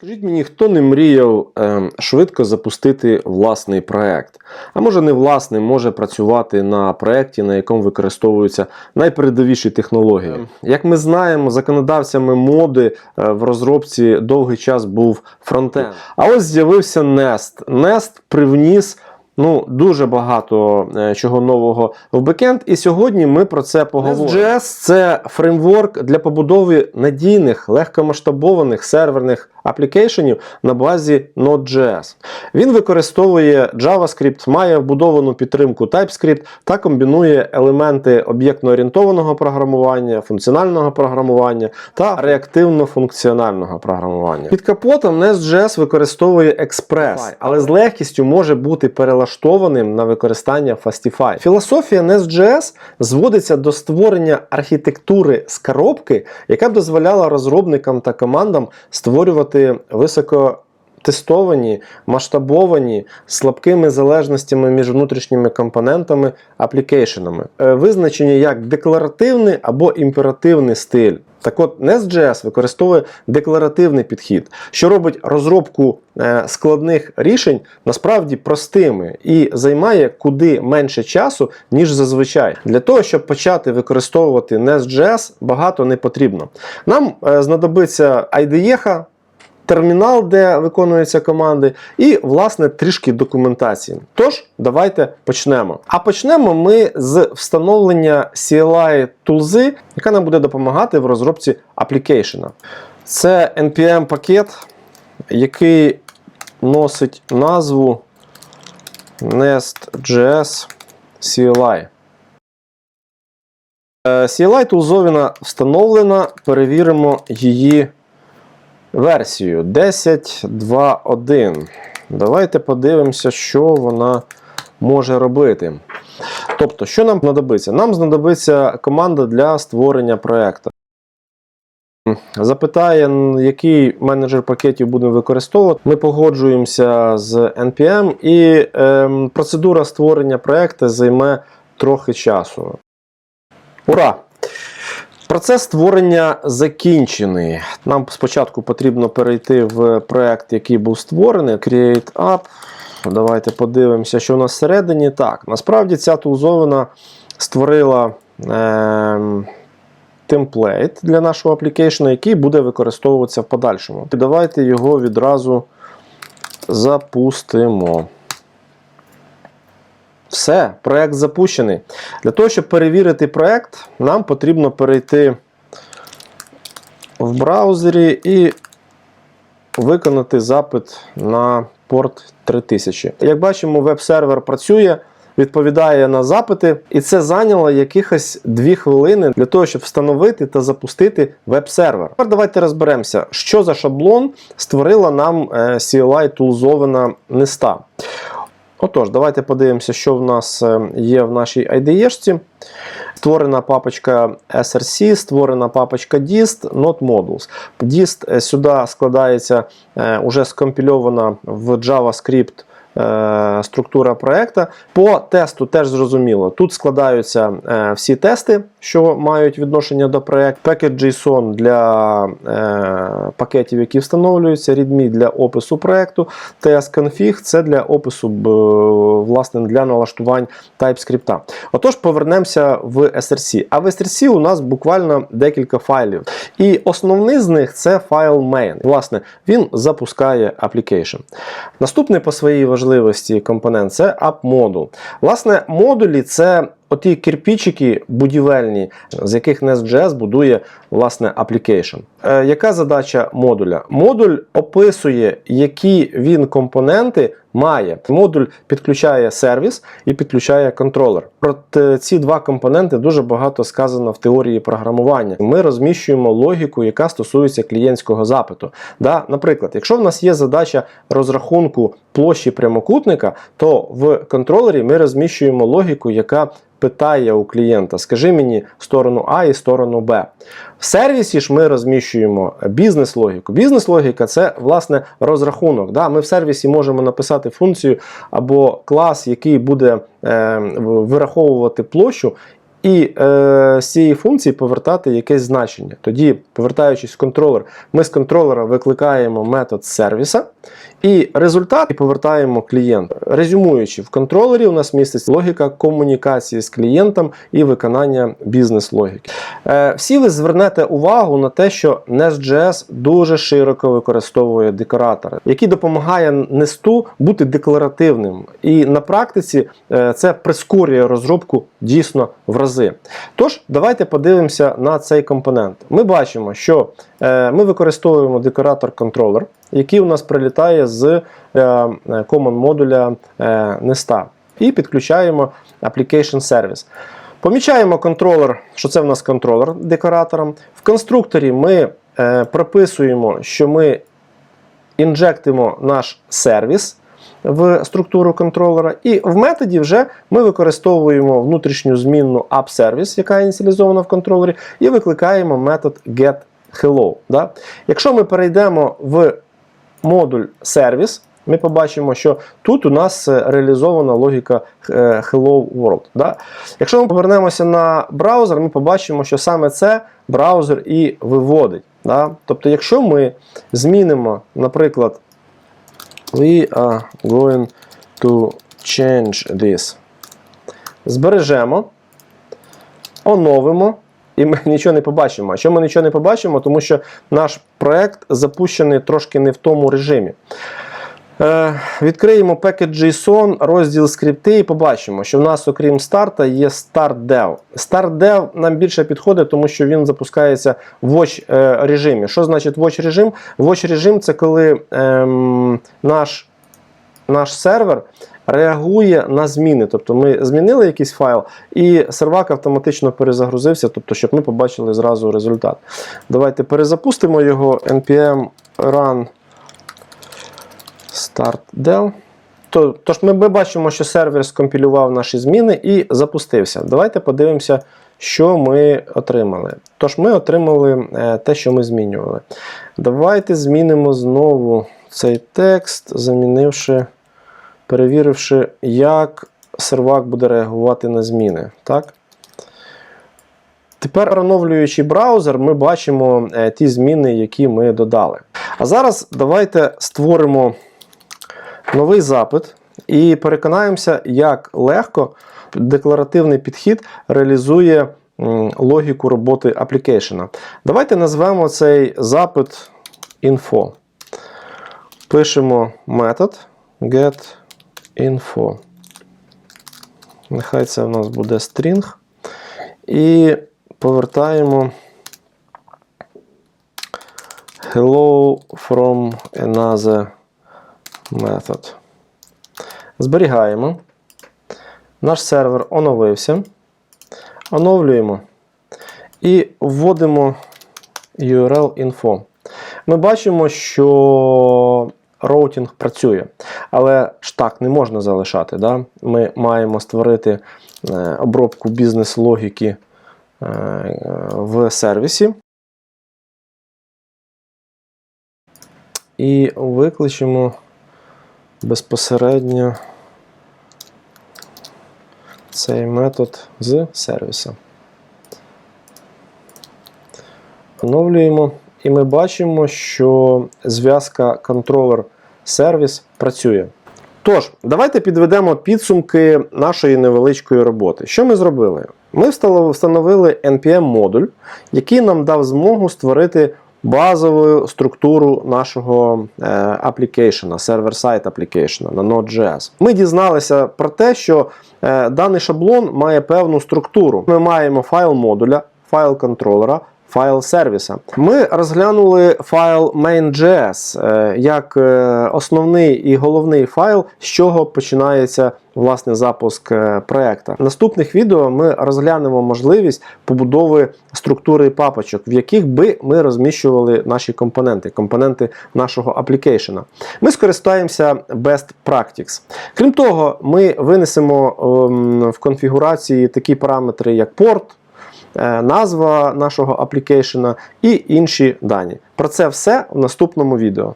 Скажіть мені, хто не мріяв е, швидко запустити власний проект? А може не власний, може працювати на проекті, на якому використовуються найпередовіші технології. Як ми знаємо, законодавцями моди е, в розробці довгий час був фронтенд. А ось з'явився Nest. Nest привніс. Ну, дуже багато е, чого нового в бекенд, і сьогодні ми про це поговоримо. Nest.js – це фреймворк для побудови надійних, легкомасштабованих серверних аплікейшенів на базі Node.js. Він використовує JavaScript, має вбудовану підтримку TypeScript та комбінує елементи об'єктно-орієнтованого програмування, функціонального програмування та реактивно-функціонального програмування. Під капотом Nest.js використовує Express, але з легкістю може бути перелаштованим на використання Fastify. Філософія Nest.js зводиться до створення архітектури з коробки, яка б дозволяла розробникам та командам створювати високо. Тестовані, масштабовані слабкими залежностями між внутрішніми компонентами аплікейшенами, Е, визначені як декларативний або імперативний стиль. Так от Nest.js використовує декларативний підхід, що робить розробку е, складних рішень насправді простими і займає куди менше часу, ніж зазвичай. Для того, щоб почати використовувати Nest.js, багато не потрібно. Нам е, знадобиться IDE, термінал, де виконуються команди, і, власне, трішки документації. Тож, давайте почнемо. А почнемо ми з встановлення CLI тулзи, яка нам буде допомагати в розробці аплікейшена. Це npm пакет, який носить назву Nest.js CLI. Е, CLI тулзовина встановлена, перевіримо її версію 10.2.1. Давайте подивимося, що вона може робити. Тобто, що нам знадобиться? Нам знадобиться команда для створення проєкту. Запитає, який менеджер пакетів будемо використовувати. Ми погоджуємося з NPM, і ем, процедура створення проєкту займе трохи часу. Ура! Процес створення закінчений. Нам спочатку потрібно перейти в проект, який був створений. Create App. Давайте подивимося, що у нас всередині. Так, насправді ця тулзовина створила е, темплейт для нашого аплікейшну, який буде використовуватися в подальшому. Давайте його відразу запустимо. Все, проект запущений. Для того, щоб перевірити проект, нам потрібно перейти в браузері і виконати запит на порт 3000. Як бачимо, веб-сервер працює, відповідає на запити, і це зайняло якихось 2 хвилини для того, щоб встановити та запустити веб-сервер. Тепер давайте розберемося, що за шаблон створила нам е, CLI тулзована Неста. Отож, давайте подивимося, що в нас е, є в нашій IDE. Створена папочка SRC, створена папочка dist, not modules. Dist е, сюди складається е, уже скомпільована в JavaScript структура проекту. По тесту теж зрозуміло. Тут складаються всі тести, що мають відношення до проекту. Package.json для е, пакетів, які встановлюються, readme для опису проекту, TS-config це для опису власне, для налаштувань TypeScript. Отож, повернемося в SRC. А в SRC у нас буквально декілька файлів. І основний з них це файл main. Власне, він запускає application. Наступний по своїй важливості компонент це app-модул. Власне, модулі це оті кирпичики будівельні, з яких Nest.js будує власне application. Е, яка задача модуля? Модуль описує, які він компоненти має. Модуль підключає сервіс і підключає контролер. Про ці два компоненти дуже багато сказано в теорії програмування. Ми розміщуємо логіку, яка стосується клієнтського запиту. Да? Наприклад, якщо в нас є задача розрахунку площі прямокутника, то в контролері ми розміщуємо логіку, яка питає у клієнта: скажи мені сторону А і сторону Б. В сервісі ж ми розміщуємо бізнес-логіку. Бізнес-логіка це власне розрахунок. Да? Ми в сервісі можемо написати функцію або клас, який буде е, вираховувати площу. і е, з цієї функції повертати якесь значення. Тоді, повертаючись в контролер, ми з контролера викликаємо метод сервіса, і результат повертаємо клієнту. Резюмуючи, в контролері у нас міститься логіка комунікації з клієнтом і виконання бізнес-логіки. Е, всі ви звернете увагу на те, що Nest.js дуже широко використовує декоратори, який допомагає несту бути декларативним. І на практиці е, це прискорює розробку дійсно в рази. Тож, давайте подивимося на цей компонент. Ми бачимо, що е, ми використовуємо декоратор контролер, який у нас прилітає з е, common модуля е, Nest. І підключаємо Application Service. Помічаємо контролер, що це в нас контролер декоратором. В конструкторі ми е, прописуємо, що ми інжектимо наш сервіс в структуру контролера, і в методі вже ми використовуємо внутрішню змінну app-сервіс, яка ініціалізована в контролері, і викликаємо метод getHello. Да? Якщо ми перейдемо в модуль сервіс, ми побачимо, що тут у нас е, реалізована логіка е, Hello World. Да? Якщо ми повернемося на браузер, ми побачимо, що саме це браузер і виводить. Да? Тобто, якщо ми змінимо, наприклад, we are going to change this, збережемо, оновимо. І ми нічого не побачимо. А що ми нічого не побачимо, тому що наш проект запущений трошки не в тому режимі. Е, відкриємо package.json, розділ скрипти і побачимо, що в нас, окрім старта, є StartDev. StartDev нам більше підходить, тому що він запускається в watch е, режимі. Що значить watch режим? Watch режим це коли ем, наш, наш сервер реагує на зміни. Тобто ми змінили якийсь файл, і сервак автоматично перезагрузився, тобто, щоб ми побачили зразу результат. Давайте перезапустимо його npm run start.del. То- Тож ми, ми бачимо, що сервер скомпілював наші зміни і запустився. Давайте подивимося, що ми отримали. Тож ми отримали е, те, що ми змінювали. Давайте змінимо знову цей текст, замінивши, перевіривши, як сервак буде реагувати на зміни. Так? Тепер, оновлюючи браузер, ми бачимо е, ті зміни, які ми додали. А зараз давайте створимо новий запит і переконаємося, як легко декларативний підхід реалізує логіку роботи аплікейшена. Давайте назвемо цей запит info. Пишемо метод getInfo. Нехай це в нас буде string. І повертаємо hello from another method. Зберігаємо. Наш сервер оновився. Оновлюємо і вводимо URL info. Ми бачимо, що роутінг працює, але ж так не можна залишати. Да? Ми маємо створити е, обробку бізнес-логіки е, в сервісі. І викличемо безпосередньо цей метод з сервіса. Оновлюємо, і ми бачимо, що зв'язка контролер-сервіс працює. Тож, давайте підведемо підсумки нашої невеличкої роботи. Що ми зробили? Ми встановили NPM-модуль, який нам дав змогу створити базову структуру нашого е, аплікейшена, сервер-сайт аплікейшена на Node.js. Ми дізналися про те, що е, даний шаблон має певну структуру. Ми маємо файл модуля, файл контролера. Файл сервіса. Ми розглянули файл main.js е, як е, основний і головний файл, з чого починається власне запуск е, проекту. В наступних відео ми розглянемо можливість побудови структури папочок, в яких би ми розміщували наші компоненти, компоненти нашого аплікейшена. Ми скористаємося Best Practice. Крім того, ми винесемо ем, в конфігурації такі параметри, як порт. Е, Назва нашого аплікейшена і інші дані. Про це все в наступному відео.